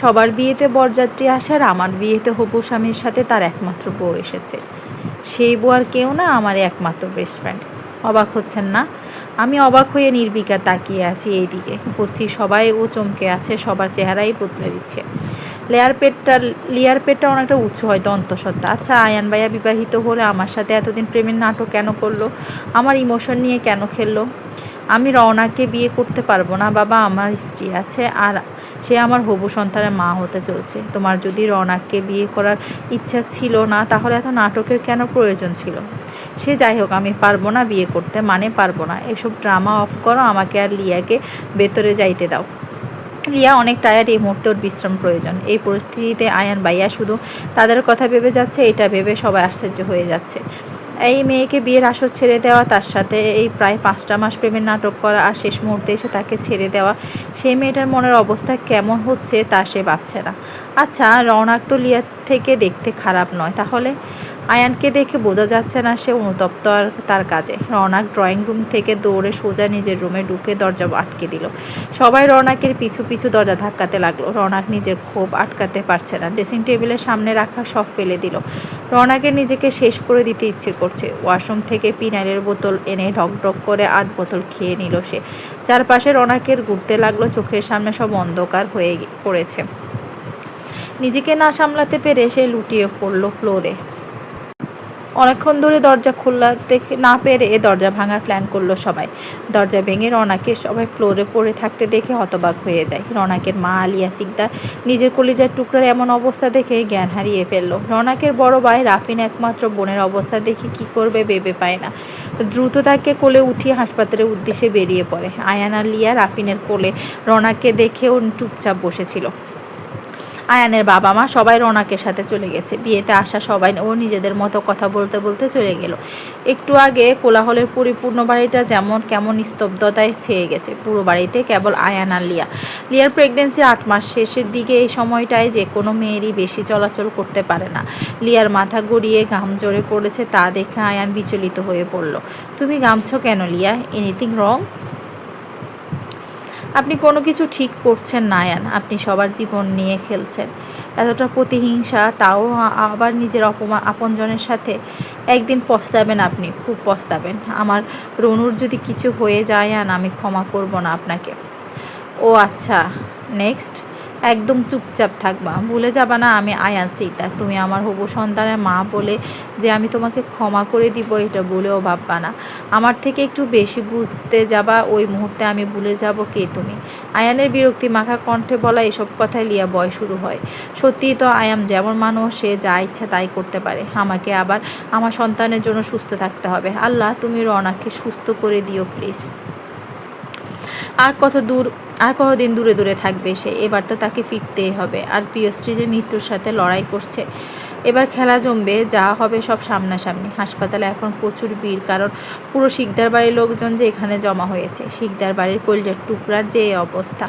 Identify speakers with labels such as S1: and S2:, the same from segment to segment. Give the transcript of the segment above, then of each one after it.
S1: সবার বিয়েতে বরযাত্রী আসে আর আমার বিয়েতে হবু স্বামীর সাথে তার একমাত্র বউ এসেছে। সেই বউ আর কেউ না আমার একমাত্র বেস্ট ফ্রেন্ড অবাক হচ্ছেন না? আমি অবাক হয়ে নির্বিকার তাকিয়ে আছি এইদিকে। উপস্থিত সবাই ও চমকে আছে, সবার চেহারাই বদলে দিচ্ছে। লেয়ার পেটটা লেয়ার পেটটা অনেকটা উঁচু হয়তো অন্তঃসত্ত্বা আচ্ছা আয়ান ভাইয়া বিবাহিত হলে আমার সাথে এতদিন প্রেমের নাটক কেন করল? আমার ইমোশন নিয়ে কেন খেললো? আমি রওনাকে বিয়ে করতে পারব না, বাবা, আমার স্ত্রী আছে, আর সে আমার হবু সন্তানের মা হতে চলছে। তোমার যদি রওনাককে বিয়ে করার ইচ্ছা ছিল না, তাহলে এত নাটকের কেন প্রয়োজন ছিল? সে যাই হোক, আমি পারব না বিয়ে করতে মানে পারব না। এসব ড্রামা অফ করো, আমাকে আর লিয়াকে ভেতরে যাইতে দাও। লিয়া অনেক টায়ার্ড এই মুহূর্তে ওর বিশ্রাম প্রয়োজন। এই পরিস্থিতিতে আয়ান বাইয়া শুধু তাদের কথা ভেবে যাচ্ছে, এটা ভেবে সবাই আশ্চর্য হয়ে যাচ্ছে। এই মেয়েকে বিয়ের আসর ছেড়ে দেওয়া, তার সাথে এই প্রায় পাঁচটা মাস প্রেমের নাটক করা আর শেষ মুহূর্তে এসে তাকে ছেড়ে দেওয়া, সেই মেয়েটার মনের অবস্থা কেমন হচ্ছে তা সে পাচ্ছে না। আচ্ছা রওনাক লিয়ার থেকে দেখতে খারাপ নয়, তাহলে? আয়ানকে দেখে বোঝা যাচ্ছে না সে অনুতপ্ত আর তার কাজে। রওনাক ড্রয়িং রুম থেকে দৌড়ে সোজা নিজের রুমে ঢুকে দরজা আটকে দিল। সবাই রওনাকের পিছু পিছু দরজা ধাক্কাতে লাগল। রওনাক নিজের ক্ষোভ আটকাতে পারছে না। ড্রেসিং টেবিলের সামনে রাখা সব ফেলে দিল। রওনাকের নিজেকে শেষ করে দিতে ইচ্ছে করছে। ওয়াশরুম থেকে পিনাইলের বোতল এনে ঢক ঢক করে আট বোতল খেয়ে নিল সে। চারপাশে রওনাকের ঘুরতে লাগল। চোখের সামনে সব অন্ধকার হয়ে পড়েছে। নিজেকে না সামলাতে পেরে সে লুটিয়ে পড়ল ফ্লোরে। অনেকক্ষণ ধরে দরজা খোলা দেখে না পেরে এ দরজা ভাঙার প্ল্যান করল সবাই। দরজা ভেঙে রনাকে সবাই ফ্লোরে পড়ে থাকতে দেখে হতবাক হয়ে যায়। রনাকের মা আলিয়া সিকদার নিজের কলিজার টুকরার এমন অবস্থা দেখে জ্ঞান হারিয়ে ফেলল। রনাকের বড় ভাই রাফিন একমাত্র বোনের অবস্থা দেখে কি করবে ভেবে পায় না। দ্রুত তাকে কোলে উঠিয়ে হাসপাতালের উদ্দেশ্যে বেরিয়ে পড়ে। আয়ান লিয়া রাফিনের কোলে রনাকে দেখেও চুপচাপ বসেছিল। আয়ানের বাবা মা সবাই রৌনাকের সাথে চলে গেছে। বিয়েতে আসা সবাই ও নিজেদের মতো কথা বলতে বলতে চলে গেল। একটু আগে কোলাহলের পরিপূর্ণ বাড়িটা যেমন কেমন স্তব্ধতায় ছেয়ে গেছে, পুরো বাড়িতে কেবল আয়ান আর লিয়া। লিয়ার প্রেগনেন্সি আট মাস শেষের দিকে এই সময়টায় যে কোনো মেয়েরই বেশি চলাচল করতে পারে না। লিয়ার মাথা গড়িয়ে ঘাম জোরে পড়েছে তা দেখে আয়ান বিচলিত হয়ে পড়ল। তুমি ঘামছো কেন লিয়া? এনিথিং রং আপনি কোনো কিছু ঠিক করছেন না আয়ান আপনি সবার জীবন নিয়ে খেলছেন। এতটা প্রতিহিংসা, তাও আবার নিজের অপমা আপনজনের সাথে একদিন পস্তাবেন আপনি, খুব পস্তাবেন। আমার রনুর যদি কিছু হয়ে যায় আন আমি ক্ষমা করব না আপনাকে। ও আচ্ছা নেক্সট একদম চুপচাপ থাকবা। ভুলে যাবা না, আমি আয়ান সীতা তুমি আমার হবু সন্তানের মা বলে যে আমি তোমাকে ক্ষমা করে দিব, এটা বলেও ভাববা না। আমার থেকে একটু বেশি বুঝতে যাবা, ওই মুহূর্তে আমি ভুলে যাব কে তুমি। আয়ানের বিরক্তি মাখা কণ্ঠে বলা এসব কথায় লিয়া বয় শুরু হয়। সত্যি তো আয়াম যেমন মানুষ, সে যা ইচ্ছা তাই করতে পারে। আমাকে আবার আমার সন্তানের জন্য সুস্থ থাকতে হবে। আল্লাহ, তুমি রনাকে সুস্থ করে দিও প্লিজ আর কত দূর আর কতদিন দূরে দূরে থাকবে সে, এবার তো তাকে ফিরতেই হবে। আর প্রিয়শ্রী যে মৃত্যুর সাথে লড়াই করছে, এবার খেলা জমবে, যা হবে সব সামনাসামনি। হাসপাতালে এখন প্রচুর ভিড়, কারণ পুরো শিকদার বাড়ির লোকজন যে এখানে জমা হয়েছে, শিকদার বাড়ির কলজার টুকরার যে অবস্থা।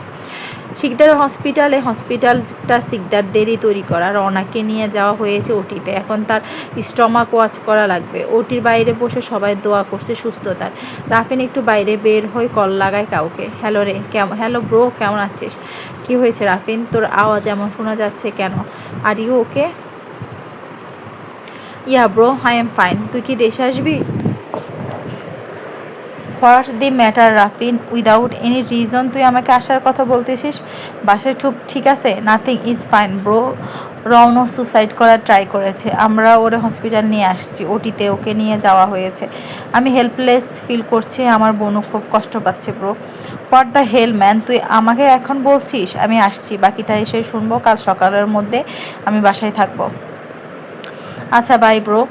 S1: শিকদার হসপিটালে হসপিটালটা শিকদারদেরই তৈরি করা। রওনাকে নিয়ে যাওয়া হয়েছে ওটিতে। এখন তার স্টমাক ওয়াচ করা লাগবে। ওটির বাইরে বসে সবাই দোয়া করছে সুস্থতার। রাফিন, একটু বাইরে বের হয়ে কল লাগায় কাউকে। হ্যালো রে কেমন হ্যালো ব্রো, কেমন আছিস? কি হয়েছে রাফিন? তোর আওয়াজ এমন শোনা যাচ্ছে কেন? Are you okay? Yeah bro, I am fine. তুই কি দেশে আসবি? What's the matter, Rafin, without any reason, তুই আমাকে আসার কথা বলতেছিস বাসায় খুব ঠিক আছে, নাথিং ইজ ফাইন, ব্রো, রওনো সুসাইড করার ট্রাই করেছে, আমরা ওরে হসপিটাল নিয়ে আসছি, ওটিতে ওকে নিয়ে যাওয়া হয়েছে। আমি হেল্পলেস ফিল করছি, আমার বোনও খুব কষ্ট পাচ্ছে, bro. What the hell, man, তুই আমাকে এখন বলছিস, আমি আসছি, বাকিটা এসে শুনব, কাল সকালের মধ্যে আমি বাসায় থাকব। আচ্ছা বাই, ব্রো।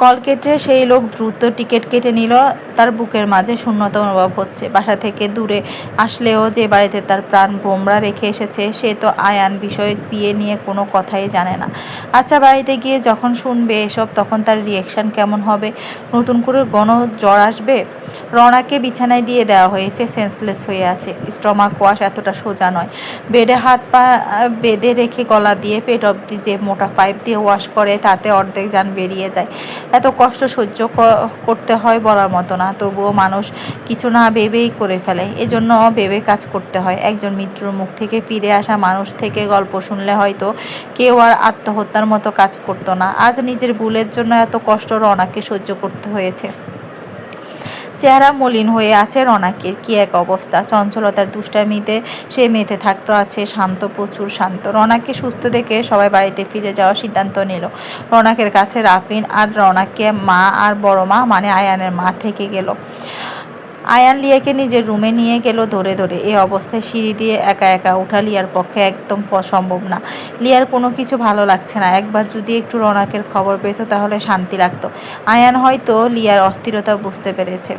S1: কল কেটে সেই লোক দ্রুত টিকিট কেটে নিল। তার বুকের মাঝে শূন্যতা অনুভব হচ্ছে। বাসা থেকে দূরে আসলেও যে বাড়িতে তার প্রাণ বোমরা রেখে এসেছে, সে তো আয়ান বিষয়ক বিয়ে নিয়ে কোনো কথাই জানে না। আচ্ছা বাড়িতে গিয়ে যখন শুনবে এসব, তখন তার রিয়েকশান কেমন হবে? নতুন করে গণ জ্বর আসবে? রনাকে বিছানায় দিয়ে দেওয়া হয়েছে সেন্সলেস হয়ে আছে। স্টমাক ওয়াশ এতটা সোজা নয়। বেডে হাত পা বেঁধে রেখে গলা দিয়ে পেট অব্দি যে মোটা পাইপ দিয়ে ওয়াশ করে, তাতে অর্ধেক যান বেরিয়ে যায়। এত কষ্ট সহ্য করতে হয় বলার মতো না। তবুও মানুষ কিছু না ভেবেই করে ফেলে। এজন্য ভেবে কাজ করতে হয়। একজন মৃত্যুর মুখ থেকে ফিরে আসা মানুষ থেকে গল্প শুনলে হয়তো কেউ আর আত্মহত্যার মতো কাজ করতো না। আজ নিজের ভুলের জন্য এত কষ্ট রনাকে সহ্য করতে হয়েছে। চেহারা মলিন হয়ে আছে রনাকের কি এক অবস্থা। চঞ্চলতার দুষ্টামিতে সে মেতে থাকতো আছে, শান্ত, প্রচুর শান্ত। রনাকে সুস্থ দেখে সবাই বাড়িতে ফিরে যাওয়ার সিদ্ধান্ত নিল। রনাকের কাছে রাফিন আর রনাককে মা আর বড় মা মানে আয়ানের মা, থেকে গেল। আয়ান লিয়াকে নিজের রুমে নিয়ে গেল ধরে ধরে। এ অবস্থায় সিঁড়ি দিয়ে একা একা উঠা লিয়ার পক্ষে একদম সম্ভব না। লিয়ার কোনো কিছু ভালো লাগছে না। একবার যদি একটু রনাকের খবর পেত তাহলে শান্তি লাগতো। আয়ান হয়তো লিয়ার অস্থিরতা বুঝতে পেরেছে।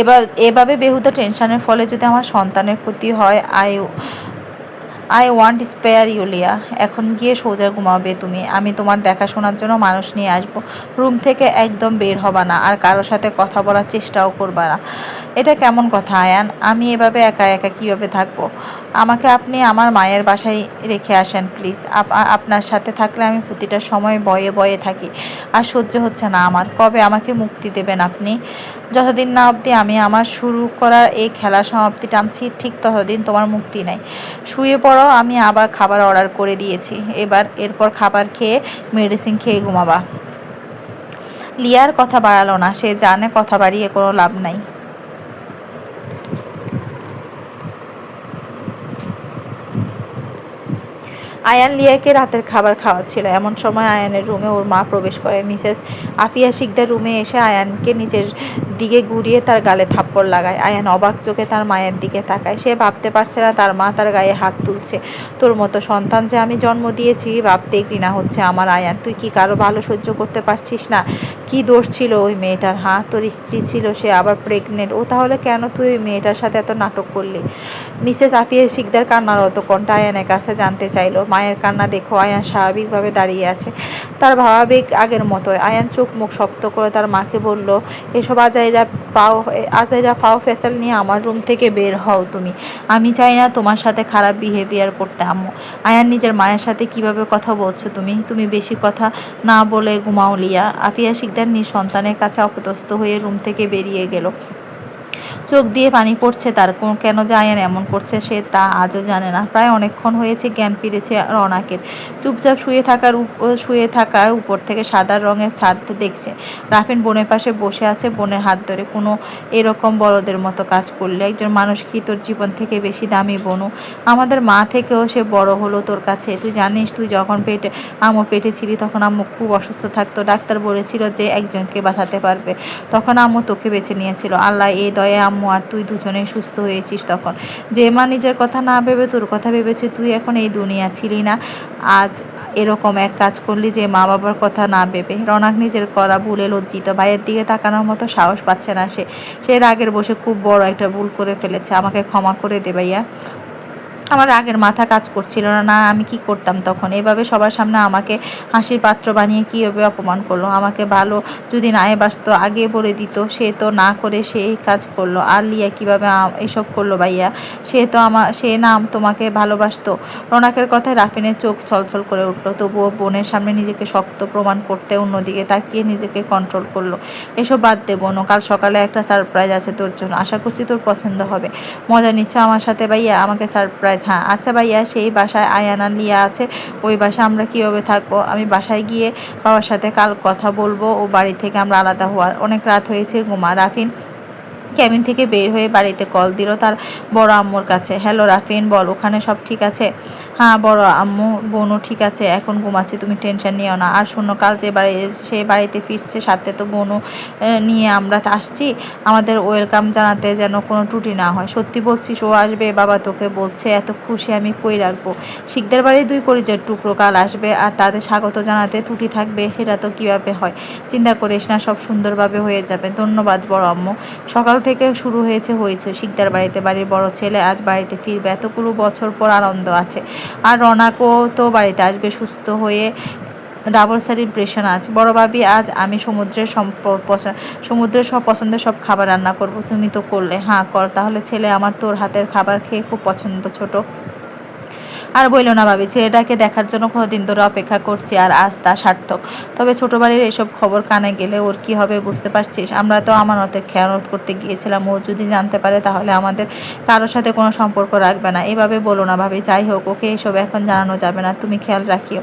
S1: এবার এভাবে বেহুদা টেনশনের ফলে যদি আমার সন্তানের ক্ষতি হয় আই আই ওয়ান্ট স্পেয়ার ইউলিয়া এখন গিয়ে সোজা ঘুমাবে তুমি। আমি তোমার দেখাশোনার জন্য মানুষ নিয়ে আসব। রুম থেকে একদম বের হবা না আর কারোর সাথে কথা বলার চেষ্টাও করবা না। এটা কেমন কথা, আয়ান? আমি এভাবে একা একা কীভাবে থাকব? আমাকে আপনি আমার মায়ের বাসায় রেখে আসেন, প্লিজ। আপনার সাথে থাকলে আমি প্রতিটা সময় বয়ে বয়ে থাকি। আর সহ্য হচ্ছে না আমার। কবে আমাকে মুক্তি দেবেন আপনি? যতদিন না অবধি আমি আমার শুরু করার এই খেলা সমাপ্তি টানছি, ঠিক ততদিন তোমার মুক্তি নাই। শুয়ে পড়ো, আমি আবার খাবার অর্ডার করে দিয়েছি। এবার এরপর খাবার খেয়ে মেডিসিন খেয়ে ঘুমাবা। লিয়ার কথা বাড়ালো না। সে জানে কথা বাড়িয়ে কোনো লাভ নাই। আয়ান লিয়াকে রাতের খাবার খাওয়াচ্ছিল। এমন সময় আয়ানের রুমে ওর মা প্রবেশ করে। মিসেস আফিয়া শিকদার রুমে এসে আয়ানকে নিজের দিকে ঘুরিয়ে তার গালে থাপ্পড় লাগায়। আয়ান অবাক চোখে তার মায়ের দিকে তাকায়। সে ভাবতে পারছে না তার মা তার গায়ে হাত তুলছে। তোর মতো সন্তান যে আমি জন্ম দিয়েছি, ভাবতেই ঘৃণা হচ্ছে আমার আয়ান। তুই কি কারও ভালো সহ্য করতে পারছিস না? কি দোষ ছিল ওই মেয়েটার হ্যাঁ? তোর স্ত্রী ছিল, সে আবার প্রেগনেন্ট ও তাহলে কেন তুই ওই মেয়েটার সাথে এত নাটক করলি? মিসেস আফিয়া শিকদার কান্নারত কণ্ঠা আয়ানের কাছে জানতে চাইলো। মায়ের কান্না দেখো, আয়ান স্বাভাবিকভাবে দাঁড়িয়ে আছে। তার ভাবাবেগ আগের মতোই। আয়ান চোখ মুখ শক্ত করে তার মাকে বলল, এসব আজাইরা পাও, আজাইরা ফাও ফেসাল নিয়ে আমার রুম থেকে বের হও তুমি। আমি চাই না তোমার সাথে খারাপ বিহেভিয়ার করতে, আম্মু। আয়ান নিজের মায়ের সাথে কীভাবে কথা বলছো তুমি? তুমি বেশি কথা না বলে ঘুমাও, লিয়া। আফিয়া শিকদার নিজ সন্তানের কাছে অপদস্থ হয়ে রুম থেকে বেরিয়ে গেল। চোখ দিয়ে পানি পড়ছে, তার কোন কেন জায়ান এমন করছে সে তা আজও জানে না। প্রায় অনেকক্ষণ হয়েছে জ্ঞান ফিরেছে রনাকের চুপচাপ শুয়ে থাকার শুয়ে থাকা উপর থেকে সাদা রঙের ছাদ দেখছে। রাফিন বোনের পাশে বসে আছে, বোনের হাত ধরে কোনো এরকম বড়দের মতো কাজ করলে। একজন মানুষ কি তোর জীবন থেকে বেশি দামি বনু? আমাদের মা থেকেও সে বড় হলো তোর কাছে। তুই জানিস, তুই যখন পেটে আম্মুর পেটে ছিলি তখন আম্মু খুব অসুস্থ থাকতো। ডাক্তার বলেছিল যে একজনকে বাঁচাতে পারবে। তখন আম্মু তোকে বেছে নিয়েছিল। আল্লাহ এই দয়ে আম্মু, আর তুই দুজনেই সুস্থ হয়েছিস তখন। যে মা নিজের কথা না ভেবে, তোর কথা ভেবেছে, তুই এখন এই দুনিয়া ছিলি না। আজ এরকম এক কাজ করলি যে মা বাবার কথা না ভেবে। রনাক নিজের করা ভুলে লজ্জিত। ভাইয়ের দিকে তাকানোর মতো সাহস পাচ্ছে না সে। সে রাগের বসে খুব বড় একটা ভুল করে ফেলেছে। আমাকে ক্ষমা করে দে ভাইয়া। আমার রাগের মাথা কাজ করছিল না না, আমি কি করতাম তখন? এভাবে সবার সামনে আমাকে হাসির পাত্র বানিয়ে কীভাবে অপমান করল? আমাকে ভালো যদি নাই বাসতো আগে বলে দিত, সে তো না করে সেই কাজ করল। আর লিয়া কীভাবে এসব করল ভাইয়া? সে তো আমার সে না তোমাকে ভালোবাসতো। রোনাকের কথায় রাফিনের চোখ ছলছল করে উঠল। তবুও বোনের সামনে নিজেকে শক্ত প্রমাণ করতে অন্যদিকে তাকিয়ে নিজেকে কন্ট্রোল করল। এসব বাদ দে বোনো, কাল সকালে একটা সারপ্রাইজ আছে তোর জন্য। আশা করছি তোর পছন্দ হবে। মজা নিচ্ছ আমার সাথে ভাইয়া? আমাকে সারপ্রাইজ হ্যাঁ আচ্ছা ভাইয়া, সেই বাসায় আয়ানা নিয়ে আছে, ওই বাসায় আমরা কীভাবে থাকব? আমি বাসায় গিয়ে বাবার সাথে কাল কথা বলব, ও বাড়ি থেকে আমরা আলাদা হওয়ার। অনেক রাত হয়েছে, ঘুমা। রাফিন ক্যাবিন থেকে বের হয়ে বাড়িতে কল দিল তার বড় আম্মুর কাছে। হ্যালো, রাফিন, বল, ওখানে সব ঠিক আছে? হ্যাঁ বড় আম্মু, বোনও ঠিক আছে, এখন ঘুমাচ্ছে, তুমি টেনশন নিও না। আর শূন্য কাল যে বাড়ি, সে বাড়িতে ফিরছে, সাথে তো বোনও নিয়ে আমরা আসছি। আমাদের ওয়েলকাম জানাতে যেন কোনো ত্রুটি না হয়। সত্যি বলছিস, ও আসবে, বাবা তোকে বলছে, এত খুশি আমি কই রাখব? শিকদার বাড়ি দুই করিজের টুকরো কাল আসবে, আর তাদের স্বাগত জানাতে ত্রুটি থাকবে, সেটা তো কীভাবে হয়? চিন্তা করিস না, সব সুন্দরভাবে হয়ে যাবে। ধন্যবাদ, বড় আম্মু। সকাল থেকে শুরু হয়েছে হয়েছে। শিকদার বাড়িতে বাড়ির বড় ছেলে আজ বাড়িতে ফিরবে। এতগুলো বছর পর আনন্দ আছে। আর রনাকও তো বাড়িতে আসবে, সুস্থ হয়ে ডাবল সেলিব্রেশন আজ বড় ভাবি, আজ আমি সমুদ্রের সমুদ্রের সব পছন্দের সব খাবার রান্না করব। তুমি তো করলে। হ্যাঁ কর। তাহলে ছেলে আমার তোর হাতের খাবার খেয়ে খুব পছন্দ ছোট। আর বইলো না ভাবি, ছেলেটাকে দেখার জন্য কতদিন ধরে অপেক্ষা করছি আর আজ তা সার্থক। তবে ছোট বাড়ির এসব খবর কানে গেলে ওর কি হবে বুঝতে পারছিস? আমরা তো আমানতের খেয়ানত করতে গিয়েছিলাম, ও যদি জানতে পারে তাহলে আমাদের কারোর সাথে কোনো সম্পর্ক রাখবে না। এভাবে বলো না ভাবি, যাই হোক, ওকে এসব এখন জানানো যাবে না, তুমি খেয়াল রাখিও।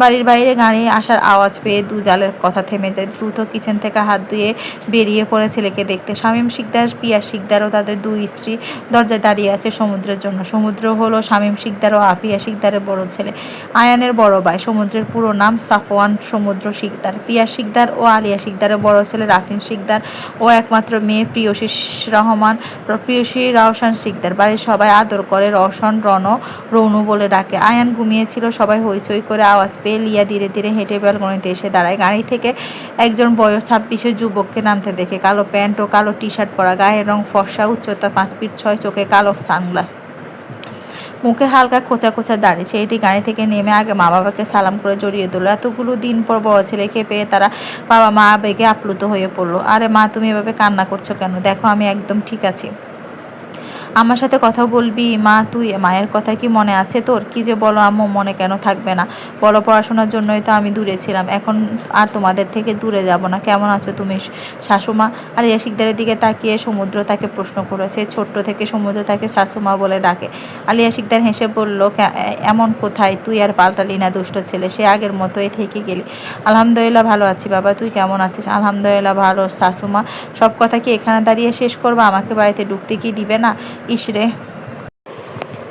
S1: বাড়ির বাইরে গাড়ি আসার আওয়াজ পেয়ে দু জালের কথা থেমে যায়। দ্রুত কিচেন থেকে হাত ধুয়ে বেরিয়ে পড়ে ছেলেকে দেখতে। শামীম শিকদার, পিয়া শিকদার ও তাদের দুই স্ত্রী দরজায় দাঁড়িয়ে আছে সমুদ্রের জন্য। সমুদ্র হলো শামীম শিকদার ও আপিয়া শিকদারের বড় ছেলে। আয়ানের বড় ভাই, সমুদ্রের পুরো নাম সাফওয়ান সমুদ্র শিকদার পিয়া শিকদার ও আলিয়া শিকদারের বড় ছেলে রাফিন শিকদার ও একমাত্র মেয়ে প্রিয়সী রহমান, প্রিয়সী রওশন শিকদার বাড়ির সবাই আদর করে, রওশন, রণ, রৌনু বলে ডাকে। আয়ান ঘুমিয়েছিল, সবাই হইচই করে আওয়াজ পেয়ে লিয়া ধীরে ধীরে হেঁটে ব্যালকনিতে এসে দাঁড়ায়। গাড়ি থেকে একজন বয়স ছাব্বিশের যুবককে নামতে দেখে। কালো প্যান্ট ও কালো টি শার্ট পরা, গায়ের রং ফর্সা, উচ্চতা পাঁচ ফিট ছয়, চোখে কালো সানগ্লাস। মুখে হালকা খোঁচা খোঁচা দাঁড়িয়ে ছেলেটি গাড়ি থেকে নেমে আগে মা বাবাকে সালাম করে জড়িয়ে দিল এতগুলো দিন পর বড় ছেলেকে পেয়ে তারা বাবা মা বেগে আপ্লুত হয়ে পড়ল। আরে মা, তুমি এভাবে কান্না করছ কেন? দেখো, আমি একদম ঠিক আছি। আমার সাথে কথা বলবি? মা, তুই মায়ের কথা কি মনে আছে তোর? কি যে বলো আম্মু, মনে কেন থাকবে না? বলো পড়াশোনার জন্যই তো আমি দূরে ছিলাম। এখন আর তোমাদের থেকে দূরে যাব না। কেমন আছো তুমি, শাশুমা? আর ইয়াশিকদারের দিকে তাকিয়ে সমুদ্র তাকে প্রশ্ন করেছে। ছোট্ট থেকে সমুদ্র তাকে শাশুমা বলে ডাকে। আলিয়া শিকদার হেসে বলল এমন কোথায়? তুই আর পাল্টালি না, দুষ্ট ছেলে। সে আগের মতোই থেকে গেলি। আলহামদুলিল্লাহ ভালো আছি বাবা, তুই কেমন আছিস? আলহামদুলিল্লাহ ভালো, শাশুমা। সব কথা কি এখানে দাঁড়িয়ে শেষ করব? আমাকে বাড়িতে ঢুকতে কি দিবে না? ഈശ്വരേ.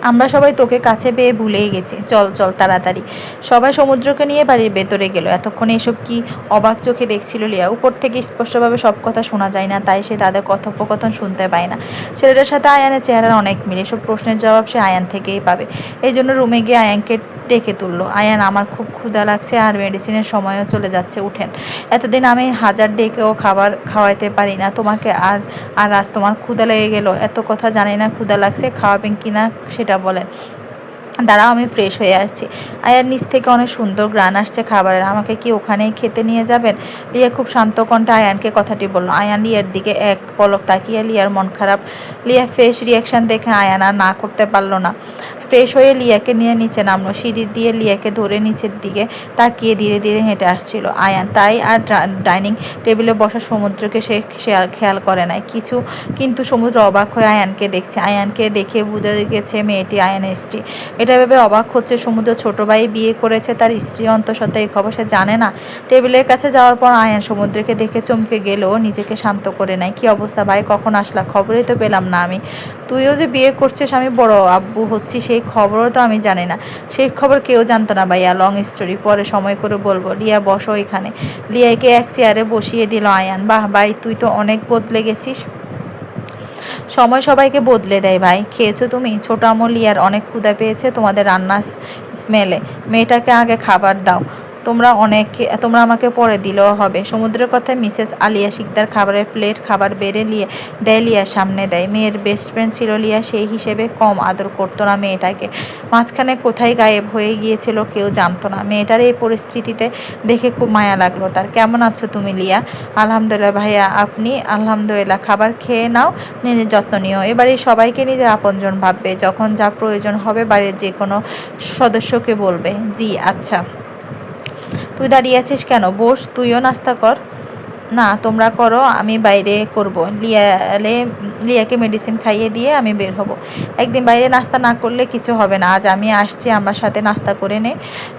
S1: আমরা সবাই তোকে কাছে পেয়ে ভুলেই গেছি। চল চল তাড়াতাড়ি। সবাই সমুদ্রকে নিয়ে বাড়ির ভেতরে গেল। এতক্ষণে এসব কি অবাক চোখে দেখছিল লিয়া। উপর থেকে স্পষ্টভাবে সব কথা শোনা যায় না, তাই সে তাদের কথোপকথন শুনতে পায় না। ছেলেটার সাথে আয়ানের চেহারার অনেক মিল। এসব প্রশ্নের জবাব সে আয়ান থেকেই পাবে। এই জন্য রুমে গিয়ে আয়ানকে ডেকে তুললো। আয়ান, আমার খুব ক্ষুধা লাগছে আর মেডিসিনের সময়ও চলে যাচ্ছে, উঠেন। এতদিন আমি হাজার ডেকেও খাবার খাওয়াইতে পারি না। তোমাকে আজ আর আজ তোমার ক্ষুধা লেগে গেল। এত কথা জানি না ক্ষুধা লাগছে, খাওয়াবেন কি না সেটা বলেন। দাঁড়াও, আমি ফ্রেশ হয়ে আসছি। আয়ার নিচ থেকে অনেক সুন্দর গ্রান আসছে খাবারের। আমাকে কি ওখানে খেতে নিয়ে যাবেন? লিয়া খুব শান্ত কণ্ঠে আয়ানকে কথাটি বলল। আয়ান লিয়ার দিকে এক পলক তাকিয়ে লিয়ার মন খারাপ। লিয়া ফ্রেশ রিয়াকশান দেখে আয়ান আর না করতে পারল না। ফ্রেশ হয়ে লিয়াকে নিয়ে নিচে নামলো। সিঁড়ি দিয়ে লিয়াকে ধরে নিচের দিকে তাকিয়ে ধীরে ধীরে হেঁটে আসছিল। আয়ান, তাই আর ডাইনিং টেবিলে বসা সমুদ্রকে সে খেয়াল খেয়াল করে নাই। কিছু কিন্তু সমুদ্র অবাক হয়ে আয়ানকে দেখছে। আয়ানকে দেখে বুঝে গেছে মেয়েটি আয়ান স্ত্রী এটা ভেবে অবাক হচ্ছে সমুদ্র। ছোট ভাই বিয়ে করেছে, তার স্ত্রী অন্তঃসত্ত্বা এই খবর সে জানে না। টেবিলের কাছে যাওয়ার পর আয়ান সমুদ্রকে দেখে চমকে গেলেও নিজেকে শান্ত করে নেয়। কি অবস্থা ভাই? কখন আসলা? খবরই তো পেলাম না আমি। তুইও যে বিয়ে করছিস, আমি বড় আব্বু হচ্ছি, সেই খবরও তো আমি জানি না। সেই খবর কেউ জানতো না ভাইয়া লং স্টোরি পরে সময় করে বলব। লিয়া বসো এখানে। লিয়াকে এক চেয়ারে বসিয়ে দিল আয়ান, বাহ ভাই, তুই তো অনেক বদলে গেছিস। সময় সবাইকে বদলে দেয় ভাই। খেয়েছো তুমি? ছোটো আমল লিয়ার অনেক ক্ষুদা পেয়েছে তোমাদের রান্নার স্মেলে। মেয়েটাকে আগে খাবার দাও। তোমরা অনেকে, তোমরা আমাকে পরে দিলেও হবে। সমুদ্রের কথায় মিসেস আলিয়া শিকদার খাবারের প্লেট খাবার বেড়ে লিয়ে দেয় লিয়ার সামনে দেয়। মেয়ের বেস্ট ফ্রেন্ড ছিল লিয়া, সেই হিসেবে কম আদর করতো না মেয়েটাকে। মাঝখানে কোথায় গায়েব হয়ে গিয়েছিল কেউ জানতো না। মেয়েটার এই পরিস্থিতিতে দেখে খুব মায়া লাগল তার। কেমন আছো তুমি লিয়া? আলহামদুলিল্লাহ ভাইয়া, আপনি? আলহামদুলিল্লাহ, খাবার খেয়ে নাও, নিজের যত্ন নিও। এবারে সবাইকে নিজের আপনজন ভাববে। যখন যা প্রয়োজন হবে বাড়ির যে কোনো সদস্যকে বলবে। জি আচ্ছা। তুই দাঁড়িয়ে আছিস কেন? বস তুইও নাস্তা কর। না, তোমরা করো, আমি বাইরে করব। লিয়ালে, লিয়াকে মেডিসিন খাইয়ে দিয়ে আমি বের হব। একদিন বাইরে নাস্তা না করলে কিছু হবে না। আজ আমি আসছি, আমার সাথে নাস্তা করে নে।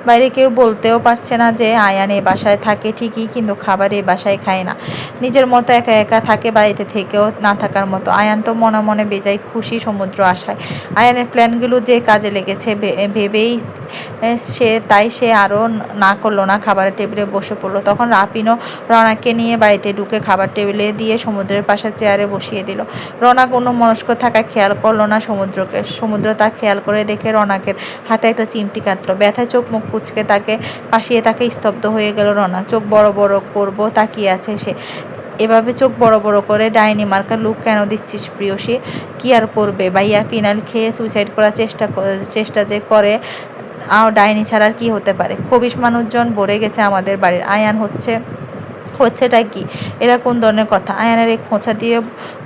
S1: বাইরে কেউ বলতেও পারছে না যে আয়ান এ বাসায় থাকে ঠিকই, কিন্তু খাবার এ বাসায় খায় না। নিজের মতো একা একা থাকে বাড়িতে থেকেও না থাকার মতো। আয়ান তো মনে মনে বেজায় খুশি সমুদ্র আসায় আয়ানের প্ল্যানগুলো যে কাজে লেগেছে ভেবেই সে, তাই সে আরও না করল না, খাবারের টেবিলে বসে পড়ল। তখন রাপিনও রনাকে নিয়ে বাড়িতে ঢুকে খাবার টেবিলে দিয়ে সমুদ্রের পাশে চেয়ারে বসিয়ে দিল। রনা কোনো মনস্ক থাকা খেয়াল করল না সমুদ্রকে। সমুদ্র তা খেয়াল করে দেখে রনাকের হাতে একটা চিমটি কাটলো। ব্যথায় চোখ মুখ কুচকে তাকে পাশিয়ে তাকে স্তব্ধ হয়ে গেল রনা। চোখ বড় বড় করব তাকিয়ে আছে সে। এভাবে চোখ বড় বড় করে ডাইনি মার্কা লুক কেন দিচ্ছিস প্রিয়সী? কি আর করবে? ভাইয়া ফিনাল খেয়ে সুইসাইড করার চেষ্টা চেষ্টা যে করে ডাইনি ছাড়া আর কি হতে পারে? খবিশ মানুষজন ভরে গেছে আমাদের বাড়ির। আয়ান হচ্ছে হচ্ছেটা কি? এরা কোন ধরনের কথা? আয়ানের এই খোঁচা দিয়ে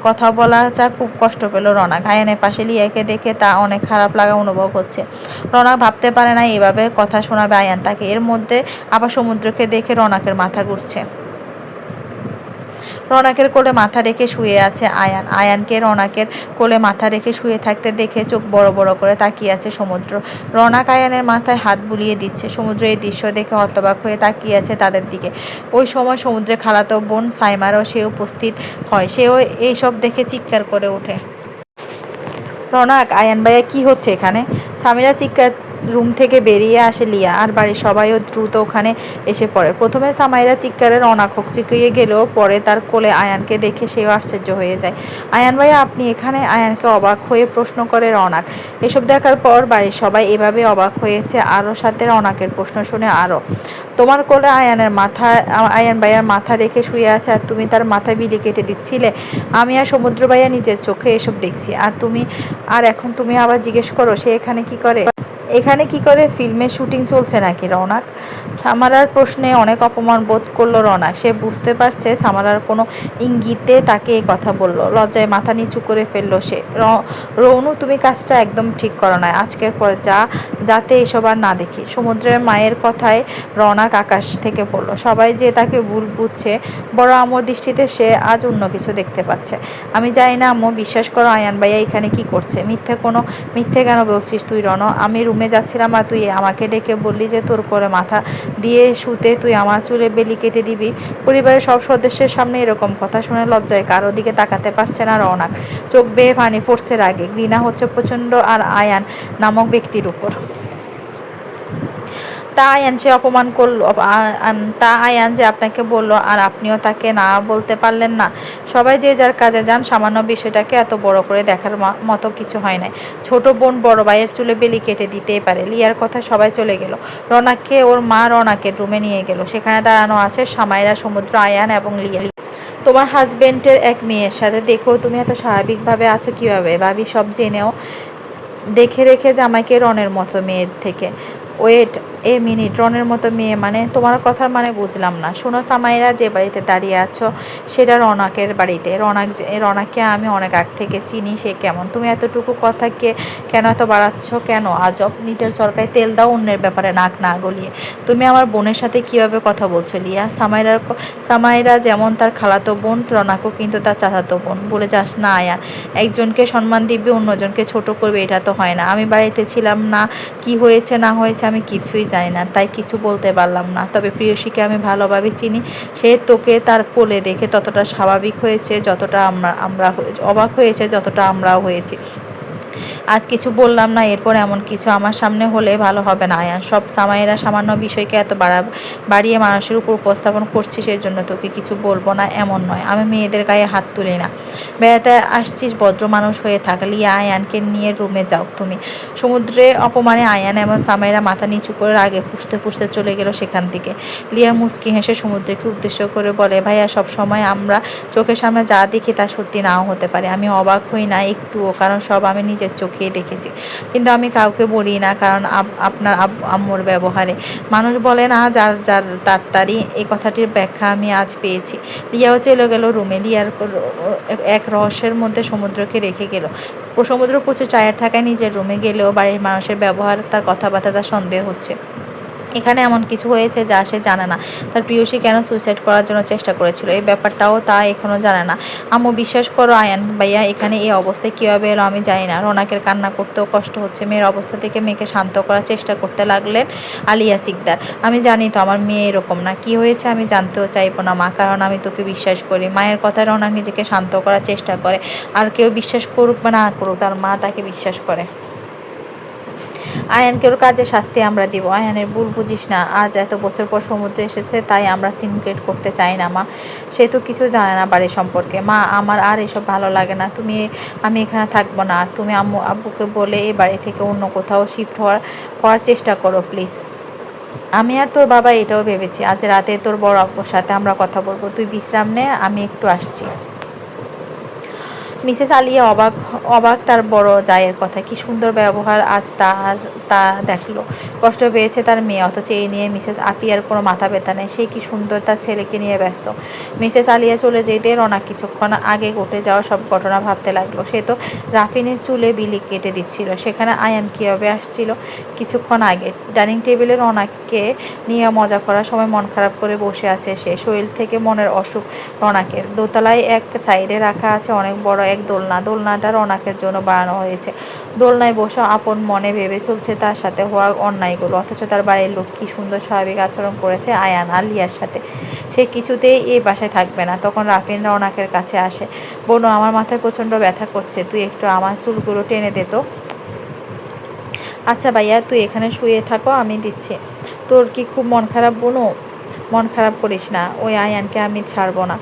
S1: কথা বলাটা খুব কষ্ট পেল রনাক। আয়ানের পাশে লিয়াকে দেখে তা অনেক খারাপ লাগা অনুভব হচ্ছে। রনাক ভাবতে পারে না এভাবে কথা শোনাবে আয়ান তাকে। এর মধ্যে আবার সমুদ্রকে দেখে রনাকের মাথা ঘুরছে। রনাকের কোলে মাথা রেখে শুয়ে আছে আয়ান। আয়ানকে রনাকের কোলে মাথা রেখে শুয়ে থাকতে দেখে চোখ বড় বড় করে তাকিয়ে আছে সমুদ্র। রনাক আয়ানের মাথায় হাত বুলিয়ে দিচ্ছে। সমুদ্র এই দৃশ্য দেখে হতবাক হয়ে তাকিয়ে আছে তাদের দিকে। ওই সময় সমুদ্রে খালাতো বোন সাইমারও সে উপস্থিত হয়। সেও এইসব দেখে চিৎকার করে ওঠে। রনাক, আয়ান ভাইয়া, কি হচ্ছে এখানে? সামিরা চিৎকার রুম থেকে বেরিয়ে আসে লিয়া আর বাড়ির সবাইও দ্রুত ওখানে এসে পড়ে। প্রথমে সামাইরা চিৎকারে রনাক হকচিকিয়ে গেলেও পরে তার কোলে আয়ানকে দেখে সেও আশ্চর্য হয়ে যায়। আয়ান ভাইয়া, আপনি এখানে? আয়ানকে অবাক হয়ে প্রশ্ন করে রনাক। এসব দেখার পর বাড়ির সবাই এভাবে অবাক হয়েছে আরও সাথে রনাকের প্রশ্ন শুনে আরও। তোমার কোলে আয়ানের মাথা, আয়ান ভাইয়ার মাথা রেখে শুয়ে আছে আর তুমি তার মাথা বিলি কেটে দিচ্ছিলে? আমি আর সমুদ্র ভাইয়া নিজের চোখে এসব দেখছি। আর তুমি, আর এখন তুমি আবার জিজ্ঞেস করো, সে এখানে কি করে? এখানে কি করে ফিল্মের শুটিং চলছে নাকি রৌনাক সামারার প্রশ্নে অনেক অপমান বোধ করল রৌনাক সে বুঝতে পারছে সামারার কোনো ইঙ্গিতে তাকে এ কথা বলল। লজ্জায় মাথা নিচু করে ফেলল সে। রৌনু, তুমি কাজটা একদম ঠিক করো না। আজকের পর যা, যাতে এসব আর না দেখি। সমুদ্রের মায়ের কথায় রৌনাক আকাশ থেকে পড়ল সবাই যে তাকে ভুল বুঝছে, বড় আমর দৃষ্টিতে সে আজ অন্য কিছু দেখতে পাচ্ছে। আমি জানি না, আম্মু, বিশ্বাস করো, আয়ান ভাইয়া এখানে কি করছে। মিথ্যে কোনো, মিথ্যে কেন বলছিস তুই রণ আমি রুমে যাচ্ছিলাম আর তুই আমাকে ডেকে বললি যে তোর করে মাথা দিয়ে শুতে তুই আমার চুলে বেলি কেটে দিবি। পরিবারের সব সদস্যের সামনে এরকম কথা শুনে লজ্জায় কারও দিকে তাকাতে পারছে না রওনাক চোখ বেয়ে পানি পড়ছে রাগে। ঘৃণা হচ্ছে প্রচণ্ড আর আয়ান নামক ব্যক্তির উপর। তা আয়ান সে অপমান করল তা আয়ান যে আপনাকে বলল, আর আপনিও তাকে না বলতে পারলেন না। সবাই যে যার কাজে যান, সামান্য বিষয়টাকে এত বড় করে দেখার মতো কিছু হয় নাই। ছোট বোন বড় ভাইয়ের চুলে বেলি কেটে দিতেই পারে। লিয়ার কথা সবাই চলে গেল। রনাকে, ওর মা রনাকে রুমে নিয়ে গেল। সেখানে দাঁড়ানো আছে সামাইরা, সমুদ্র, আয়ান এবং লিয়া। তোমার হাজবেন্ডের এক মেয়ের সাথে দেখো, তুমি এত স্বাভাবিকভাবে আছো কীভাবে? ভাবি, সব জেনেও দেখে রেখে জামাইকে রনের মতো মেয়ের থেকে। ওয়েট এ মিনিট রনের মতো মেয়ে মানে তোমার কথার মানে বুঝলাম না। শোনো সামাইরা, যে বাড়িতে দাঁড়িয়ে আছো, সেটা রনাকের বাড়িতে। রনাক রনককে আমি অনেক আগ থেকে চিনি, সে কেমন? তুমি এতটুকু কথাকে কেন এত বাড়াচ্ছ কেন? আজব, নিজের সরকারি তেল দাও, অন্যের ব্যাপারে নাক না গলিয়ে। তুমি আমার বোনের সাথে কীভাবে কথা বলছো, লিয়া? সামাইরার সামাইরা যেমন তার খালাতো বোন, রনাকও কিন্তু তার চাচাতো বোন। বলে যাস না আয়ান একজনকে সম্মান দিবি, অন্যজনকে ছোট করবে, এটা তো হয় না। আমি বাড়িতে ছিলাম না, কি হয়েছে, না হয়েছে, আমি কিছুই জানি না, তাই কিছু বলতে পারলাম না। তবে প্রিয়সীকে আমি ভালোভাবে চিনি, সে তোকে তার কোলে দেখে ততটা স্বাভাবিক হয়েছে, যতটা আমরা আমরা অবাক হয়েছে, যতটা আমরাও হয়েছি। আজ কিছু বললাম না, এরপর এমন কিছু আমার সামনে হলে ভালো হবে না, আয়ান। সব সামাইরা সামান্য বিষয়কে এত বাড়া, বাড়িয়ে মানুষের উপর উপস্থাপন করছি সেই জন্য তোকে কিছু বলব না, এমন নয়। আমি মেয়েদের গায়ে হাত তুলি না। বেড়াতে আসছিস, ভদ্র মানুষ হয়ে থাকলে, আয়ানকে নিয়ে রুমে যাও তুমি। সমুদ্রে অপমানে আয়ান এবং সামাইরা মাথা নিচু করে আগে পুষতে পুষতে চলে গেল সেখান থেকে। লিয়া মুস্কি হেসে সমুদ্রকে উদ্দেশ্য করে বলে, ভাইয়া, সব সময় আমরা চোখের সামনে যা দেখি তা সত্যি নাও হতে পারে। আমি অবাক হই না একটুও, কারণ সব আমি নিজের চোখেই দেখেছি। কিন্তু আমি কাউকে বলি না, কারণ আপ- আপনার আম্মুর ব্যবহারে। মানুষ বলে না, যার যার, তার, তারই। এই কথাটির ব্যাখ্যা আমি আজ পেয়েছি। রিয়াও চলে গেল রুমে। রিয়ার এক রহস্যের মধ্যে সমুদ্রকে রেখে গেল। সমুদ্র প্রচুর চায়ের থাকায় নিজের রুমে গেলেও বাড়ির মানুষের ব্যবহার, তার কথাবার্তা, তার সন্দেহ হচ্ছে। এখানে এমন কিছু হয়েছে যা সে জানে না। তার প্রিয়সী কেন সুইসাইড করার জন্য চেষ্টা করেছিল? এই ব্যাপারটাও তা এখনও জানে না। আম্মু, বিশ্বাস করো আয়ান ভাইয়া, এখানে এই অবস্থায় কীভাবে এলো আমি জানি না। রোনাকের কান্না করতেও কষ্ট হচ্ছে। মেয়ের অবস্থা থেকে মেয়েকে শান্ত করার চেষ্টা করতে লাগলেন আলিয়া সিকদার। আমি জানি তো আমার মেয়ে এরকম না। কি হয়েছে আমি জানতেও চাইব না মা, কারণ আমি তোকে বিশ্বাস করি। মায়ের কথায় রোনাক নিজেকে শান্ত করার চেষ্টা করে। আর কেউ বিশ্বাস করুক বা না করুক, তার মা তাকে বিশ্বাস করে। আয়ানকে কাজে শাস্তি আমরা দিব। আয়ানের ভুল বুঝিস না, আজ এত বছর পর সমুদ্রে এসেছে, তাই আমরা সিনক্রেট করতে চাই না, মা। সে তো কিছু জানে না বাড়ির সম্পর্কে। মা, আমার আর এসব ভালো লাগে না। তুমি, আমি এখানে থাকব না। আর তুমি আম্মু, আব্বুকে বলে এই বাড়ি থেকে অন্য কোথাও শিফট হওয়ার হওয়ার চেষ্টা করো প্লিজ আমি আর তোর বাবা এটাও ভেবেছি। আজ রাতে তোর বড় আব্বুর সাথে আমরা কথা বলব। তুই বিশ্রাম নে, আমি একটু আসছি। মিসেস আলিয়া অবাক অবাক তার বড় জায়ের কথা। কি সুন্দর ব্যবহার আজ তার, তা দেখল। কষ্ট পেয়েছে তার মেয়ে, অথচ এই নিয়ে মিসেস আফিয়ার কোনো মাথা ব্যথা নেই। সে কি সুন্দর তার ছেলেকে নিয়ে ব্যস্ত। মিসেস আলিয়া চলে যেতে রনা কিছুক্ষণ আগে ঘটে যাওয়া সব ঘটনা ভাবতে লাগল। সে তো রাফিনের চুলে বিলি কেটে দিচ্ছিল। সেখানে আয়ান কীভাবে আসছিল কিছুক্ষণ আগে। ডাইনিং টেবিলে রনাকে নিয়ে মজা করার সময় মন খারাপ করে বসে আছে সে। শরীর থেকে মনের অসুখ রনাকের দোতলায় এক সাইডে রাখা আছে অনেক বড় এক দোলনা। দোলনাটা রনাকের জন্য বানানো হয়েছে। দোলনায় বসে আপন মনে ভেবে চলছে তার সাথে হওয়া অন্যায়গুলো। অথচ তার বাড়ির লোক কী সুন্দর স্বাভাবিক আচরণ করেছে আয়ান আলিয়ার সাথে। সে কিছুতেই এই বাসায় থাকবে না। তখন রাফিন রৌনাকের কাছে আসে, বোনো, আমার মাথায় প্রচণ্ড ব্যথা করছে। তুই একটু আমার চুলগুলো টেনে দে তো। আচ্ছা ভাইয়া, তুই এখানে শুয়ে থাকো, আমি দিচ্ছি। তোর কি খুব মন খারাপ, বোনো? মন খারাপ করিস না। ওই আয়ানকে আমি ছাড়বো না।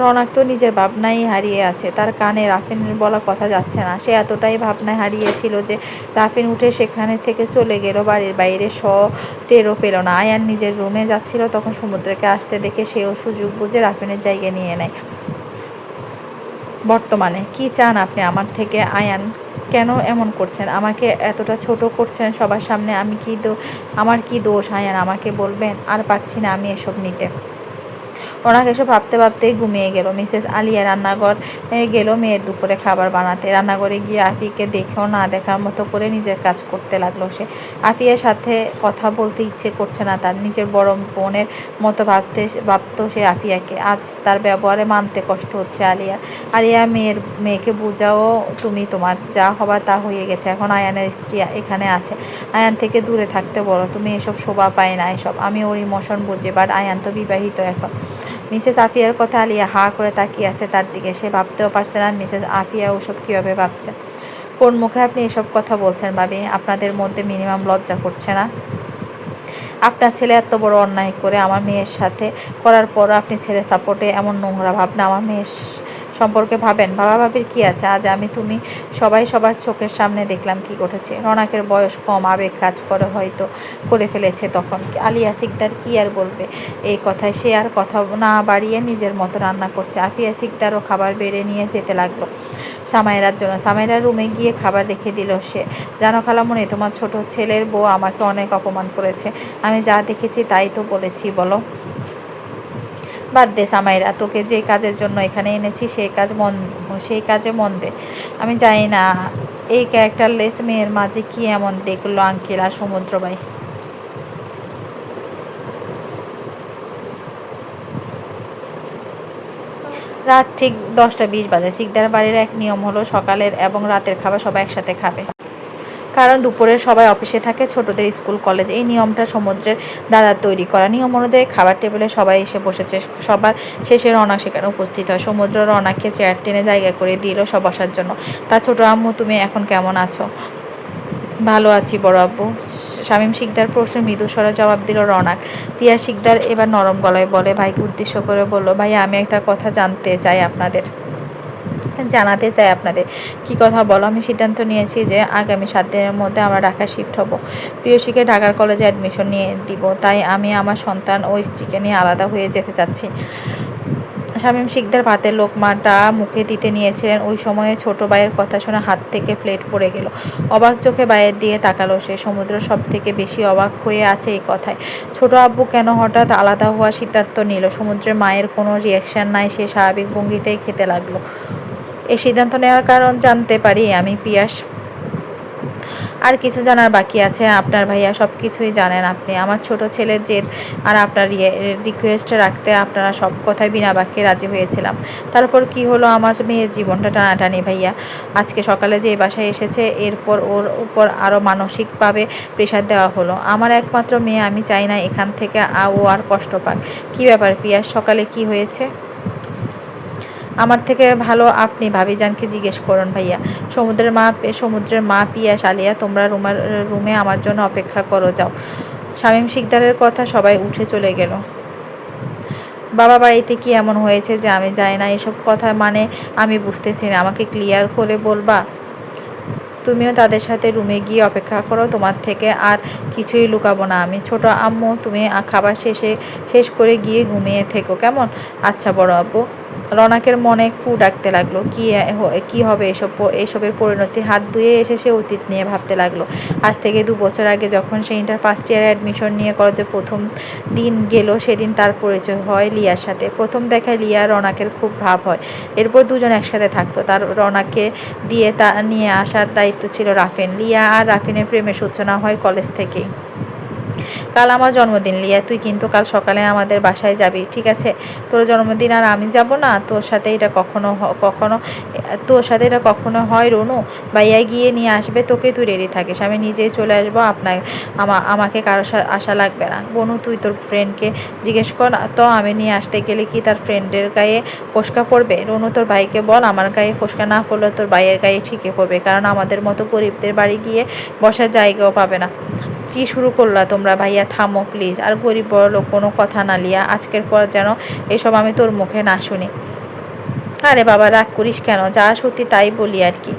S1: রনাক তো নিজের ভাবনাই হারিয়ে আছে। তার কানে রাফিনের বলা কথা যাচ্ছে না। সে এতটাই ভাবনায় হারিয়েছিল যে রাফিন উঠে সেখানে থেকে চলে গেল, বাড়ির বাইরে স টেরও পেল না। আয়ান নিজের রুমে যাচ্ছিল, তখন সমুদ্রকে আসতে দেখে সেও সুযোগ বুঝে রাফিনের জায়গা নিয়ে নেয়। বর্তমানে কি চান আপনি আমার থেকে? আয়ান কেন এমন করছেন? আমাকে এতটা ছোট করছেন সবার সামনে, আমি কি দো, আমার কি দোষ? আয়ান আমাকে বলবেন, আর পারছি না আমি এসব নিতে। ওনাকে এসব ভাবতে ভাবতেই ঘুমিয়ে গেল। মিসেস আলিয়া রান্নাঘর গেল মেয়ের দুপুরে খাবার বানাতে। রান্নাঘরে গিয়ে আফিকে দেখেও না দেখার মতো করে নিজের কাজ করতে লাগল সে। আফিয়ার সাথে কথা বলতে ইচ্ছে করছে না তার। নিজের বড় বোনের মতো ভাবতে ভাবতো সে আফিয়াকে। আজ তার ব্যবহারে মানতে কষ্ট হচ্ছে আলিয়া। আলিয়া মেয়ের মেয়েকে বোঝাও, তুমি তোমার যা হবার তা হয়ে গেছে। এখন আয়ানের স্ত্রী এখানে আছে। আয়ান থেকে দূরে থাকতে বলো। তুমি এসব শোভা পায় না এসব। আমি ওর ইমোশন বুঝি, বাট আয়ান তো বিবাহিত এখন। মিসেস আফিয়ার কথা আলিয়া হা করে তাকিয়ে আছে তার দিকে। সে ভাবতেও পারছে না মিসেস আফিয়া ওসব কীভাবে ভাবছে। কোন মুখে আপনি এসব কথা বলছেন ভাবি? আপনাদের মধ্যে মিনিমাম লজ্জা করছে না? আপনার ছেলে এত বড় অন্যায় করে আমার মেয়ের সাথে করার পর আপনি ছেলে সাপোর্টে এমন নোংরা ভাবনা আমার মেয়ের সম্পর্কে ভাবেন। বাবা ভাবির কি আছে? আজ আমি তুমি সবাই সবার চোখের সামনে দেখলাম কি ঘটেছে। রনাকের বয়স কম, আবেগ কাজ করে হয়তো করে ফেলেছে তখন। আলিয়া সিকদার কি আর বলবে? এই কথায় সে আর কথা না বাড়িয়ে নিজের মতো রান্না করছে। আফিয়া সিকদারও খাবার বেড়ে নিয়ে যেতে লাগল। সামাইরার জন্য। সামাইরার রুমে গিয়ে খাবার রেখে দিল সে। জানো খালামণি তোমার ছোট ছেলের বউ আমাকে অনেক অপমান করেছে। আমি যা দেখেছি তাই তো বলেছি, বলো। বাদ দে সামাইরা, তোকে যে কাজের জন্য এখানে এনেছি সেই কাজ মন সেই কাজে মন দে। আমি জানি না, এই ক্যারেক্টারলেস মেয়ের মাঝে কি এমন দেখল আঙ্কেল আর সমুদ্র ভাই? রাত ঠিক দশটা বিশ বাজে। শিকদার বাড়ির এক নিয়ম হলো সকালের এবং রাতের খাবার সবাই একসাথে খাবে। কারণ দুপুরে সবাই অফিসে থাকে, ছোটদের স্কুল, কলেজ। এই নিয়মটা সমুদ্রের দাদার তৈরি করা। নিয়ম অনুযায়ী খাবার টেবিলে সবাই এসে বসেছে। সবার শেষে রওনা সেখানে উপস্থিত হয়। সমুদ্র রওনাকে চেয়ার টেনে জায়গা করে দিল সব বসার জন্য। তা, ছোট আম্মু, তুমি এখন কেমন আছো? ভালো আছি, বড় আব্বু। শামীম শিকদার প্রশ্ন মৃদু স্বরে জবাব দিল রনাক পিয়া শিকদার এবার নরম গলায় বলে, ভাইকে উদ্দেশ্য করে বলল ভাই আমি একটা কথা জানতে চাই আপনাদের। জানাতে চাই আপনাদের। কি কথা বলো? আমি সিদ্ধান্ত নিয়েছি যে আগামী সাত দিনের মধ্যে আমরা ঢাকা শিফট হব। প্রিয়সীকে ঢাকার কলেজে অ্যাডমিশন নিয়ে দিব। তাই আমি আমার সন্তান ও স্ত্রীকে নিয়ে আলাদা হয়ে যেতে চাচ্ছি। শামীম শিকদার ভাতের লোকমাটা মুখে দিতে নিয়েছিলেন। ওই সময়ে ছোট ভাইয়ের কথা শুনে হাত থেকে প্লেট পড়ে গেল। অবাক চোখে বাইয়ের দিয়ে তাকালো সে। সমুদ্র সব থেকে বেশি অবাক হয়ে আছে এই কথায়। ছোট আব্বু কেন হঠাৎ আলাদা হওয়ার সিদ্ধান্ত নিল? সমুদ্রের মায়ের কোনো রিয়াকশন নাই। সে স্বাভাবিক ভঙ্গিতেই খেতে লাগল। এই সিদ্ধান্ত নেওয়ার কারণ জানতে পারি আমি, পিয়াস। আর কিছু জানার বাকি আছে। আপনার ভাইয়া সব কিছুই জানেন আপনি। আমার ছোট ছেলের জেদ আর আপনার রিকোয়েস্ট রাখতে আপনারা সব কথায় বিনা বাক্যে রাজি হয়েছিলাম। তারপর কি হলো আমার মেয়ের জীবনটা টানাটানি ভাইয়া? আজকে সকালে যে বাসায় এসেছে, এরপর ওর উপর আরও মানসিকভাবে প্রেশার দেওয়া হলো। আমার একমাত্র মেয়ে, আমি চাই না এখান থেকে ও আর কষ্ট পাক। কী ব্যাপার পিয়াস, সকালে কি হয়েছে? আমার থেকে ভালো আপনি ভাবি ভাবিজানকে জিজ্ঞেস করুন ভাইয়া। সমুদ্রের মা সমুদ্রের মা পিয়া শালিয়া, তোমরা রুমার, রুমে আমার জন্য অপেক্ষা করো, যাও। শামীম শিকদারের কথা সবাই উঠে চলে গেল। বাবা বাড়িতে কি এমন হয়েছে যে আমি জানি না? এসব কথা মানে আমি বুঝতেছি না। আমাকে ক্লিয়ার করে বলবা, তুমিও তাদের সাথে রুমে গিয়ে অপেক্ষা করো, তোমার থেকে আর কিছুই লুকাবো না। আমি ছোট আম্মু, তুমি খাবার শেষে, শেষ করে গিয়ে ঘুমিয়ে থেকো, কেমন? আচ্ছা বড় আব্বু। রনাকের মনে কু ডাকতে লাগল, কি কি হবে এসব এসবের পরিণতি? হাত ধুয়ে এসে সে অতীত নিয়ে ভাবতে লাগল। আজ থেকে দু বছর আগে যখন সে ইন্টার ফার্স্ট ইয়ারে অ্যাডমিশন নিয়ে কলেজে প্রথম দিন গেল, সেদিন তার পরিচয় হয় লিয়ার সাথে। প্রথম দেখায় লিয়া রনাকের খুব ভাব হয়। এরপর দুজন একসাথে থাকতো। তার রনাকে দিয়ে তা, নিয়ে আসার দায়িত্ব ছিল রাফিন। লিয়া আর রাফিনের প্রেমের সূচনা হয় কলেজ থেকেই। কাল আমার জন্মদিন, লিয়া, তুই কিন্তু কাল সকালে আমাদের বাসায় যাবি, ঠিক আছে? তোর জন্মদিন আর আমি যাব না, তোর সাথে এটা কখনো কখনো, তোর সাথে এটা কখনো হয়, রনু? ভাইয়া গিয়ে নিয়ে আসবে, তোকে তুই রেডি থাকিস, আমি নিজেই চলে আসব, আপনার, আমা, আমাকে কারও আশা লাগবে না। বনু, তুই তোর ফ্রেন্ডকে জিজ্ঞেস কর, তো আমি নিয়ে আসতে গেলে কি তার ফ্রেন্ডের গায়ে ফোসকা পড়বে? রনু, তোর ভাইকে বল, আমার গায়ে ফোসকা না পড়লে তোর ভাইয়ের গায়ে ঠিকই পড়বে, কারণ আমাদের মতো গরিবদের বাড়ি গিয়ে বসার জায়গাও পাবে না। কি শুরু করলা তোমরা ভাইয়া? থামো প্লিজ আর গরিব বড় লোক, কোনো কথা না লিয়া। আজকের পর যেন এসব আমি তোর মুখে না শুনি। আরে বাবা, রাগ করিস কেন? যা সত্যি তাই বলি আর কি।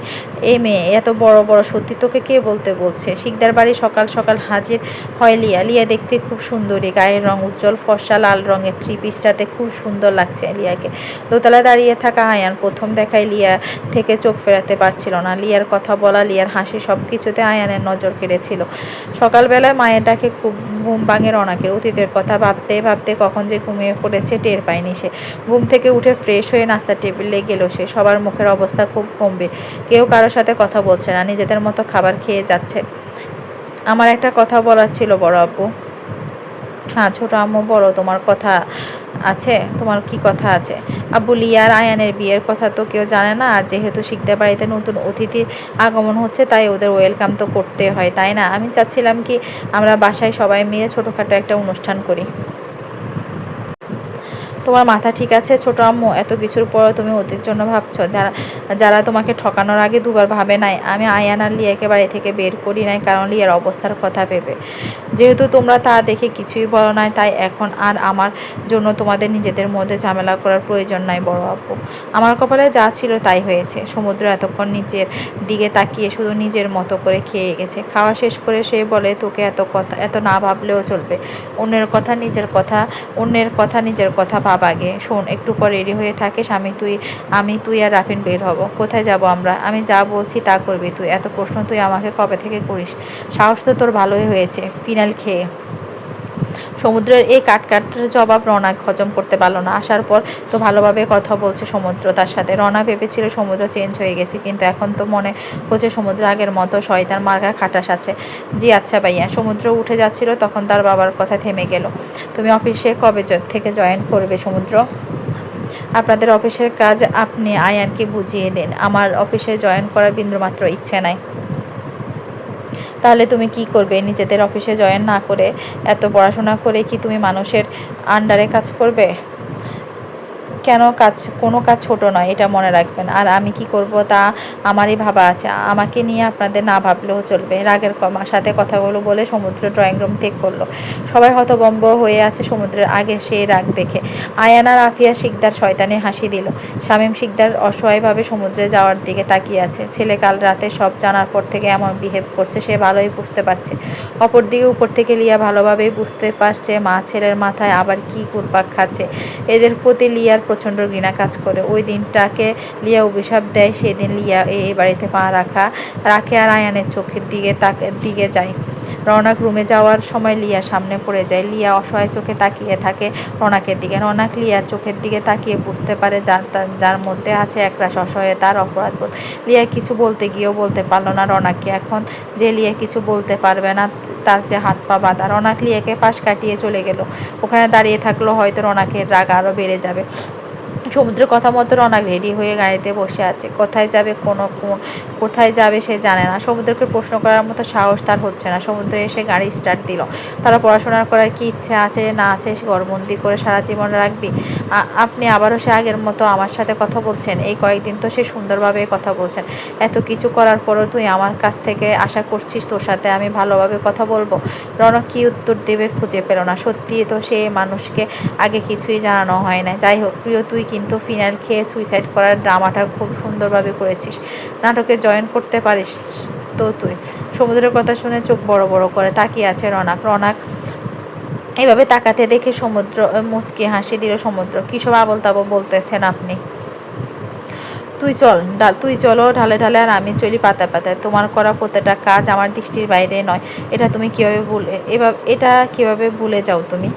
S1: এই মেয়ে, এত বড় বড় সত্যি তোকে কে বলতে বলছে? শিকদার বাড়ি সকাল সকাল হাজির হয় লিয়া। লিয়া দেখতে খুব সুন্দরী, গায়ের রং উজ্জ্বল, ফর্সা লাল রঙের থ্রি পিসটাতে খুব সুন্দর লাগছে লিয়াকে। দোতলায় দাঁড়িয়ে থাকা আয়ান প্রথম দেখায় লিয়া থেকে চোখ ফেরাতে পারছিল না। লিয়ার কথা বলা, লিয়ার হাসি সব কিছুতে আয়ানের নজর কেড়েছিল। সকালবেলায় মায়ের ডাকে খুব ঘুম ভাঙে রনাকের অতীতের কথা ভাবতে ভাবতে কখন যে ঘুমিয়ে পড়েছে টের পায়নি সে। ঘুম থেকে উঠে ফ্রেশ হয়ে নাস্তার টেবিলে গেল সে। সবার মুখের অবস্থা খুব কমবে কেউ কারোর সাথে কথা বলছে না, নিজেদের মতো খাবার খেয়ে যাচ্ছে। আমার একটা কথা বলার ছিল বড় আব্বু। হ্যাঁ ছোট আম্মু, বড়, তোমার কথা আছে? তোমার কি কথা আছে? আব্বু লিয়ার আয়ানের বিয়ের কথা তো কেউ জানে না, আর যেহেতু শিখতে বাড়িতে নতুন অতিথির আগমন হচ্ছে, তাই ওদের ওয়েলকাম তো করতে হয়, তাই না? আমি চাচ্ছিলাম কি আমরা বাসায় সবাই মিলে ছোটোখাটো একটা অনুষ্ঠান করি। তোমার মাথা ঠিক আছে? ছোট আম্মু, এত কিছুর পরও তুমি ওদের জন্য ভাবছ। যারা যারা তোমাকে ঠকানোর আগে দুবার ভাবে নাই, আমি আয়ান আর লিয়াকে বাড়ি থেকে বের করি নাই, কারণ লিয়ার অবস্থার কথা ভেবে। যেহেতু তোমরা তা দেখে কিছুই বলো নাই, তাই এখন আর আমার জন্য তোমাদের নিজেদের মধ্যে ঝামেলা করার প্রয়োজন নাই, বড় আব্বু। আমার কপালে যা ছিল তাই হয়েছে। সমুদ্র এতক্ষণ নিচের দিকে তাকিয়ে শুধু নিজের মতো করে খেয়ে গেছে। খাওয়া শেষ করে সে বলে, তোকে এত কথা, এত না ভাবলেও চলবে। অন্যের কথা নিজের কথা, অন্যের কথা নিজের কথা ভাব আগে। শোন, একটু পর রেডি হয়ে থাকে আমি তুই আমি তুই আর রাফিন বের হব। কোথায় যাব আমরা? আমি যা বলছি তা করবি তুই। এত প্রশ্ন তুই আমাকে কবে থেকে করিস? সাহস তো তোর ভালোই হয়েছে ফিনাল খেয়ে। সমুদ্রের এই কাট কাটের জবাব রনা হজম করতে পারল না। আসার পর তো ভালোভাবে কথা বলছে সমুদ্র তার সাথে। রনা ভেবেছিল সমুদ্র চেঞ্জ হয়ে গেছে, কিন্তু এখন তো মনে হচ্ছে সমুদ্র আগের মতো শয়তান মার্গা খাটাস আছে। জি আচ্ছা ভাইয়া, সমুদ্র উঠে যাচ্ছিল, তখন তার বাবার কথা থেমে গেল। তুমি অফিসে কবে থেকে জয়েন করবে সমুদ্র? আপনাদের অফিসের কাজ আপনি আয়ানকে বুঝিয়ে দিন। আমার অফিসে জয়েন করার বিন্দুমাত্র ইচ্ছে নাই। তাহলে তুমি কি করবে? নিজেদের অফিসে জয়েন না করে এত পড়াশোনা করে কি তুমি মানুষের আন্ডারে কাজ করবে? কেন কাজ, কোনো কাজ ছোট নয়, এটা মনে রাখবেন। আর আমি কি করব তা আমারই ভাবা আছে। আমাকে নিয়ে আপনাদের না ভাবলেও চলবে। রাগের সাথে কথাগুলো বলে সমুদ্র ড্রয়িং রুম ত্যাগ করল। সবাই হতবম্ব হয়ে আছে সমুদ্রের আগে সেই রাগ দেখে। আয়ানা রাফিয়া শিকদার শয়তানে হাসি দিল। শামীম শিকদার অসহায়ভাবে সমুদ্রে যাওয়ার দিকে তাকিয়ে আছে। ছেলে কাল রাতে সব জানার পর থেকে এমন বিহেভ করছে, সে ভালোই বুঝতে পারছে। অপরদিকে উপর থেকে লিয়া ভালোভাবেই বুঝতে পারছে, মা ছেলের মাথায় আবার কি ঘুরপাক খাচ্ছে। এদের প্রতি লিয়ার প্রচণ্ড ঘৃণা কাজ করে। ওই দিনটাকে লিয়া অভিশাপ দেয়, সেদিন লিয়া এই বাড়িতে পা রাখা, রাখে আর আয়ানের চোখের দিকে তাকে, দিকে যায়। রওনাক রুমে যাওয়ার সময় লিয়া সামনে পড়ে যায়। লিয়া অসহায় চোখে তাকিয়ে থাকে রৌনাকের দিকে। রৌনাক লিয়ার চোখের দিকে তাকিয়ে বুঝতে পারে যার যার মধ্যে আছে একরাশ অসহায়তার অপরাধবোধ। লিয়া কিছু বলতে গিয়েও বলতে পারল না রৌনাককে। এখন যে লিয়া কিছু বলতে পারবে না, তার যে হাত পা বাঁধা, রৌনাক লিয়াকে পাশ কাটিয়ে চলে গেল। ওখানে দাঁড়িয়ে থাকল হয়তো রৌনাকের রাগ আরও বেড়ে যাবে। সমুদ্রের কথা মতো রনাক রেডি হয়ে গাড়িতে বসে আছে। কোথায় যাবে, কোনো কোন- কোথায় যাবে সে জানে না। সমুদ্রকে প্রশ্ন করার মতো সাহস তার হচ্ছে না। সমুদ্রে এসে গাড়ি স্টার্ট দিল। তারা পড়াশোনা করার কি ইচ্ছে আছে, না আছে, সে ঘরবন্দি করে সারা জীবন রাখবি? আপনি আবারও সে আগের মতো আমার সাথে কথা বলছেন। এই কয়েকদিন তো সে সুন্দরভাবে কথা বলছেন। এত কিছু করার পরও তুই আমার কাছ থেকে আশা করছিস তোর সাথে আমি ভালোভাবে কথা বলব? রনক কি উত্তর দেবে খুঁজে পেল না। সত্যি তো সে মানুষকে আগে কিছুই জানানো হয় না যাই হোক, প্রিয়, তুই কিন্তু ফিনাইল খেয়ে সুইসাইড করার ড্রামাটা খুব সুন্দরভাবে করেছিস। নাটকে জয়েন করতে পারিস তো তুই। সমুদ্রের কথা শুনে চোখ বড় বড় করে তাকিয়ে আছে রনাক। রনাক এভাবে তাকাতে দেখে সমুদ্র মুচকি হাসি দিল সমুদ্র। কী সব আবল তাবল বলতেছেন আপনি? তুই চল, ডাল, তুই চলো ঢালে ঢালে আর আমি চলি পাতা পাতায়। তোমার করা প্রত্যেকটা কাজ আমার দৃষ্টির বাইরে নয়। এটা তুমি কীভাবে ভুলে, এভাবে, এটা কীভাবে ভুলে যাও তুমি?